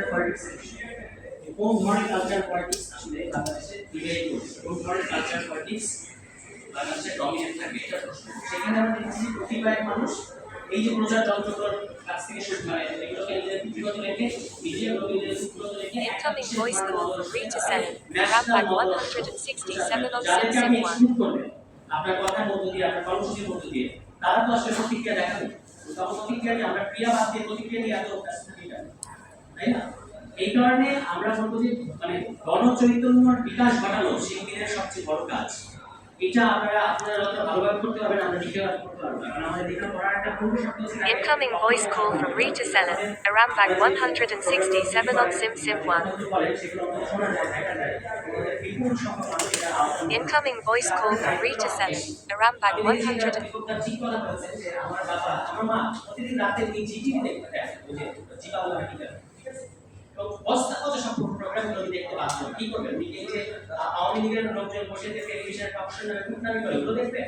Culture politics কোন ধরনের culture politics আসলে বাংলাদেশে ডিবেট করছে? কোন ধরনের কালচার পলিটিক্স বাংলাদেশে ডমিনেট থাকবে এটা প্রশ্ন। সেখানে আমরা দেখছি প্রতিবারের মানুষ এই যে প্রচার যন্ত্রগুলোর কাছ থেকে শুরু করে এগুলোকে নিজেদের পুঁথিগত রেখে মিডিয়াগুলোকে নিজেদের পুঁথিগত রেখে Incoming voice from Rita Sen, Rampart 167 on যাদেরকে Sim আপনি Sim 1. exclude করবেন, আপনার কথার মধ্য দিয়ে আপনার কর্মসূচির মধ্য দিয়ে তারা তো আসলে প্রতিক্রিয়া দেখাবে। তখন প্রতিক্রিয়া আমরা ক্রিয়া বাদ দিয়ে প্রতিক্রিয়া নিয়ে এত ব্যস্ত থাকি? তাই না? এই কারণে আমরা বলব যে মানে গণচৈতন্যর বিকাশ ঘটানো শিল্পীদের সবচেয়ে বড় কাজ। এটা আপনারা আপনারা যত ভালোভাবে করতে পারবেন আমরা দ্বিতীয়ভাবে করতে পারব। কারণ আমাদের এখানে পড়ার একটা পূর্ব শক্তি হচ্ছে Incoming voice call from Rita Seller, Arambag 167 on Sim Sim 1. Incoming voice call from Rita Seller, Arambag 100. আমার বাবা আমার মা প্রতিদিন রাতে উনি জিটিভি দেখতে দেয় ওই যে জিবা বাংলা টিভি তো বস্তা কত সম্পূর্ণ প্রোগ্রামগুলো দেখতে পাচ্ছেন কি করবেন উনি এই যে আওয়ামী লীগের লোকজন বসে থেকে টেলিভিশনের টকশন নামে কুটনামি করে ওগুলো দেখবেন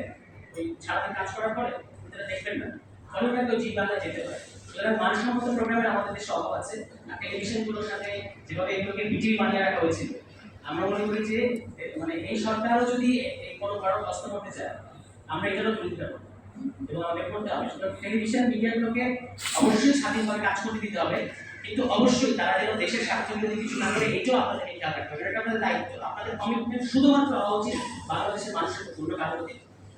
ওই সারাদিন কাজ করার পরে ওটা দেখবেন না। ফলে ওনাকে ওই জি বাংলা যেতে পারে। সুতরাং মানসম্মত প্রোগ্রামের আমাদের দেশে অভাব আছে। আর টেলিভিশনগুলোর সাথে যেভাবে এগুলোকে বিটিভি বানিয়ে রাখা হয়েছিল, আমরা মনে করি যে মানে এই সরকারও যদি কোনো কারণ কষ্ট করতে চায়, আমরা এটারও বিরোধিতা করব এবং আমাদের করতে হবে। সুতরাং টেলিভিশন মিডিয়াগুলোকে অবশ্যই স্বাধীনভাবে কাজ করতে দিতে হবে। কিন্তু অবশ্যই তারা যেন দেশের স্বার্থ বিরোধী কিছু না করে এটাও আপনাদের খেয়াল রাখতে হবে এটা আপনাদের দায়িত্ব। আপনাদের কমিটমেন্ট শুধুমাত্র হওয়া উচিত বাংলাদেশের মানুষের পূর্ণ কারও প্রতি।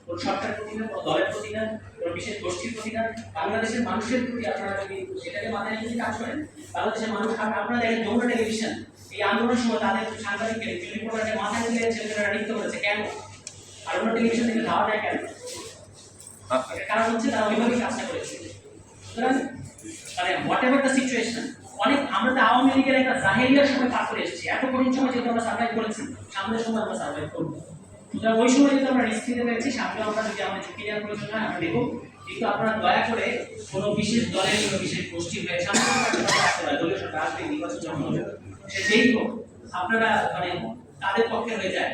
কোন সরকারের প্রতি না কোনো দলের প্রতি না কোনো বিশেষ গোষ্ঠীর প্রতি না। বাংলাদেশের মানুষের প্রতি আপনারা যদি সেটাকে মাথায় রেখে কাজ করেন বাংলাদেশের মানুষ আপ- আপনারা দেখেন যমুনা টেলিভিশন এই আন্দোলনের সময় তাদের সাংবাদিককে রিপোর্টারকে মাথায় তুলে ছেলেমেয়েরা নৃত্য করেছে। কেন? আর অন্য টেলিভিশন থেকে ধাওয়া দেয় কেন এর কারণ হচ্ছে তারা ওইভাবেই কাজটা করেছে। সুতরাং মানে হোয়াট এভার দ্য সিচুয়েশন অনেক আমরা তো আওয়ামী লীগের একটা জাহেরিয়ার সময় পার এসেছি। এত কঠিন সময় যেহেতু আমরা সার্ভাইভ করেছি, সামনের সময় আমরা সার্ভাইভ করব। সুতরাং ওই সময় যদি আমরা রিস্ক নিতে পেরেছি, সামনে আমরা যদি আমাদের ঝুঁকি নেওয়ার প্রয়োজন হয়, আমরা নেব কিন্তু আপনারা দয়া করে কোনো বিশেষ দলের, কোনো বিশেষ গোষ্ঠী হয়ে, সামনে দলীয় সরকার আসবে, নির্বাচন যখন হবে, সে হোক, আপনারা মানে তাদের পক্ষে হয়ে যায়।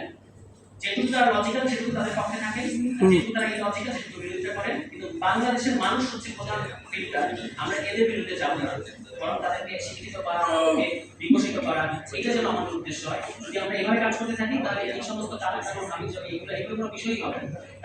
যেটুকু তারা লজিক্যাল সেটুকু তাদের পক্ষে থাকে যেটুকু তারা ইলজিক্যাল সেটুকু বিরোধিতা করেন কিন্তু বাংলাদেশের মানুষ হচ্ছে প্রধান ফিল্টার আমরা এদের বিরুদ্ধে যাব না। বরং তাদেরকে শিক্ষিত করা বিকশিত করা এটা যেন আমাদের উদ্দেশ্য হয়। যদি আমরা এভাবে কাজ করতে থাকি তাহলে এই সমস্ত আমি এগুলো এগুলো বিষয়ই হবে